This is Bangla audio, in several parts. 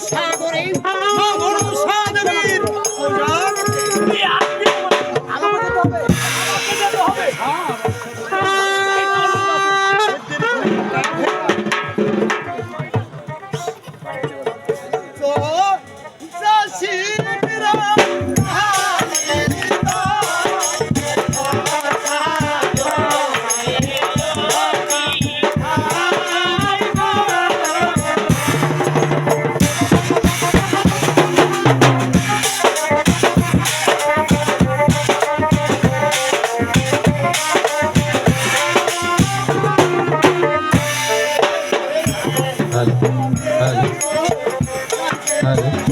সাগরে মা ಹಾಗೆ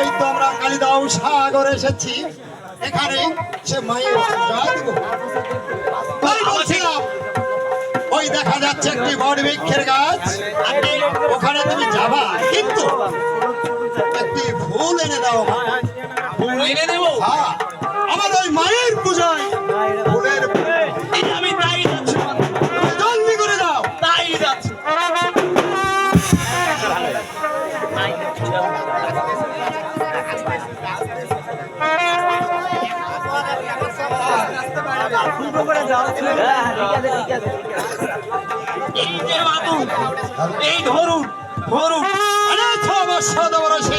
এই তো আমরা কালিদাও সাগর এসেছি। এখানে সে মায়ের পূজা দিব। তাই বলছিলাম ওই দেখা যাচ্ছে একটি বট বৃক্ষের গাছ। আপনি ওখানে তুমি যাবা কিন্তু একটি ফুল এনে দাও। মা। এনে দেবো? হ্যাঁ, আমার ওই মায়ের এই ধরুন ধরুন। বৎসর বয়সে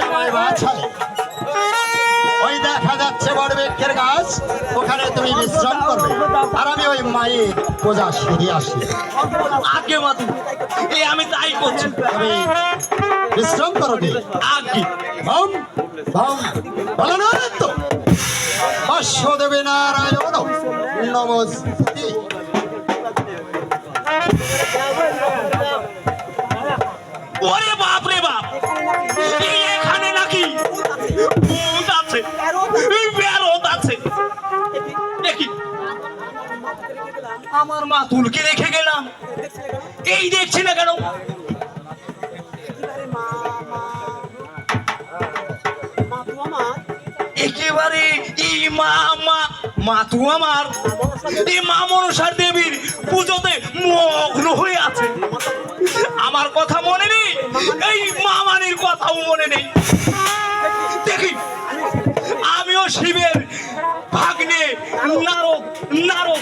তোমার বাছাই। ওই দেখা যাচ্ছে বড় বৃক্ষের গাছ, ওখানে তুমি বিশ্রাম করবে। আর আমি ওই মায়ের পূজা সেরে আসি। আগে বাবু এই আমি তাই করছি। তুমি বিশ্রাম করো নি। আগে। ভম ভম। বলনাথ বাস্যদেবে নারায়ণ নমস্তে। ওরে বাপ রে বাপ। আমার মা তুলকে রেখে গেলাম। এই দেখছি না কেন? একেবারে মা তু আমার। এই মা মনসার দেবীর পুজোতে মগ্ন হয়ে আছে। আমার কথা মনে নেই? এই মামানির কথাও মনে নেই। দেখি, আমিও শিবের ভাগ্নে নারক নারদ